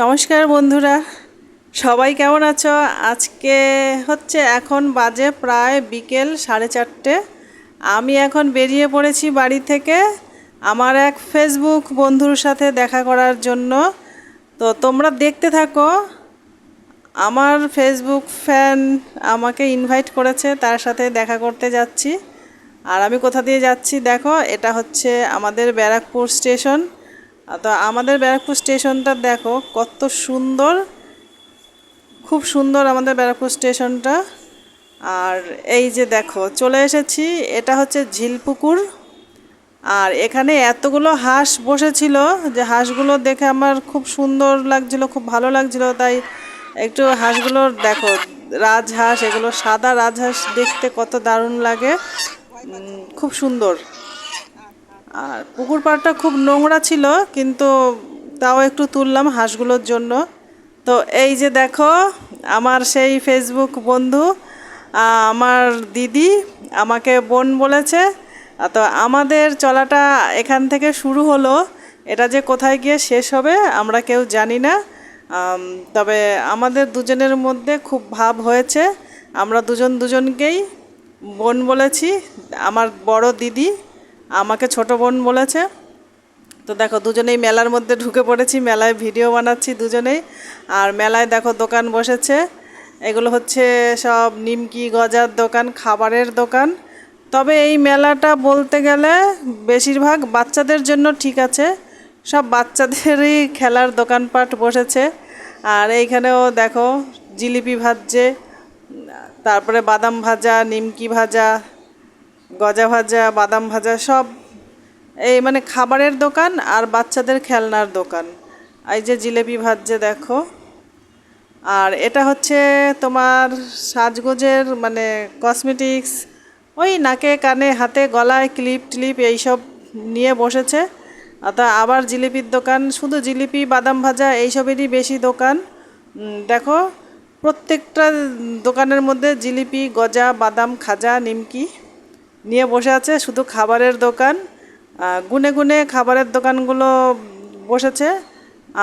নমস্কার বন্ধুরা। সবাই কেমন আছো? আজকে হচ্ছে এখন বাজে প্রায় বিকেল সাড়ে চারটে। আমি এখন বেরিয়ে পড়েছি বাড়ি থেকে আমার এক ফেসবুক বন্ধুর সাথে দেখা করার জন্য। তো তোমরা দেখতে থাকো, আমার ফেসবুক ফ্যান আমাকে ইনভাইট করেছে, তার সাথে দেখা করতে যাচ্ছি। আর আমি কোথা দিয়ে যাচ্ছি দেখো, এটা হচ্ছে আমাদের ব্যারাকপুর স্টেশন তো আমাদের ব্যারাকপুর স্টেশনটা দেখো, কত সুন্দর। খুব সুন্দর আমাদের ব্যারাকপুর স্টেশনটা। আর এই যে দেখো, চলে এসেছি, এটা হচ্ছে ঝিলপুকুর। আর এখানে এতগুলো হাঁস বসেছিল যে হাঁসগুলো দেখে আমার খুব সুন্দর লাগছিল, খুব ভালো লাগছিল। তাই একটু হাঁসগুলোর দেখো, রাজহাঁস, এগুলো সাদা রাজহাঁস দেখতে কত দারুণ লাগে। খুব সুন্দর। আর পুকুর পাড়টা খুব নোংরা ছিল, কিন্তু তাও একটু তুললাম হাঁসগুলোর জন্য। তো এই যে দেখো, আমার সেই ফেসবুক বন্ধু আমার দিদি আমাকে বোন বলেছে তো আমাদের চলাটা এখান থেকে শুরু হলো, এটা যে কোথায় গিয়ে শেষ হবে আমরা কেউ জানি না। তবে আমাদের দুজনের মধ্যে খুব ভাব হয়েছে, আমরা দুজন দুজনকেই বোন বলেছি, আমার বড় দিদি আমাকে ছোট বোন বলেছে। তো দেখো, দুজনেই মেলার মধ্যে ঢুকে পড়েছি, মেলায় ভিডিও বানাচ্ছি দুজনেই। আর মেলায় দেখো দোকান বসেছে, এগুলো হচ্ছে সব নিমকি গজার দোকান, খাবারের দোকান। তবে এই মেলাটা বলতে গেলে বেশিরভাগ বাচ্চাদের জন্য ঠিক আছে, সব বাচ্চাদেরই খেলার দোকানপাট বসেছে। আর এইখানেও দেখো জিলিপি ভাজছে, তারপরে বাদাম ভাজা, নিমকি ভাজা গজা ভাজা, বাদাম ভাজা সব এই মানে খাবারের দোকান আর বাচ্চাদের খেলনার দোকান। এই যে জিলেপি ভাজছে দেখো, আর এটা হচ্ছে তোমার সাজগোজের মানে কসমেটিক্স, ওই নাকে কানে হাতে গলায় ক্লিপ টিলিপ এইসব নিয়ে বসেছে। তা আবার জিলিপির দোকান, শুধু জিলিপি, বাদাম ভাজা এইসবেরই বেশি দোকান। দেখো, প্রত্যেকটা দোকানের মধ্যে জিলিপি, গজা, বাদাম, খাজা, নিমকি নিয়ে বসে আছে, শুধু খাবারের দোকান। গুনে গুনে খাবারের দোকানগুলো বসেছে।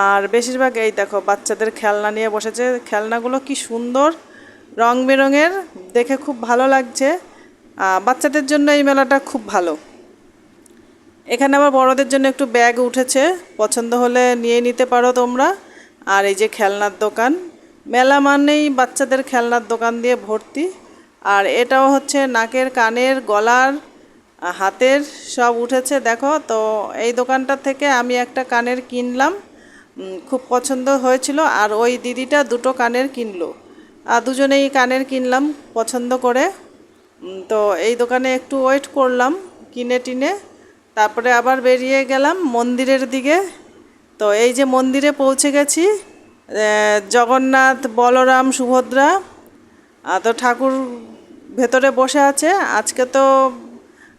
আর বেশিরভাগ এই দেখো, বাচ্চাদের খেলনা নিয়ে বসেছে। খেলনাগুলো কি সুন্দর রং বেরঙের দেখে খুব ভালো লাগছে। বাচ্চাদের জন্য এই মেলাটা খুব ভালো। এখানে আবার বড়দের জন্য একটু ব্যাগ উঠেছে। পছন্দ হলে নিয়ে নিতে পারো তোমরা। আর এই যে খেলনার দোকান, মেলা মানেই বাচ্চাদের খেলনার দোকান দিয়ে ভর্তি। আর এটাও হচ্ছে নাকের, কানের, গলার হাতের সব উঠেছে, দেখো। তো এই দোকানটা থেকে আমি একটা কানের কিনলাম খুব পছন্দ হয়েছিল। আর ওই দিদিটা দুটো কানের কিনলো। আর দুজনেই কানের কিনলাম পছন্দ করে। তো এই দোকানে একটু ওয়েট করলাম কিনে টিনে। তারপরে আবার বেরিয়ে গেলাম মন্দিরের দিকে। তো এই যে মন্দিরে পৌঁছে গেছি জগন্নাথ, বলরাম, সুভদ্রা তো ঠাকুর ভেতরে বসে আছে। আজকে তো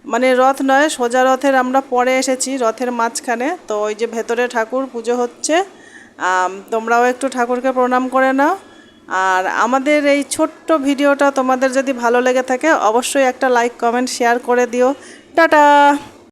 মানে রথ নয়, সোজা রথের আমরা পরে এসেছি, রথের মাঝখানে। তো ওই যে ভেতরে ঠাকুর পুজো হচ্ছে। তোমরাও একটু ঠাকুরকে প্রণাম করে নাও। আর আমাদের এই ছোট্ট ভিডিওটা তোমাদের যদি ভালো লেগে থাকে, অবশ্যই একটা লাইক, কমেন্ট, শেয়ার করে দিও। টাটা!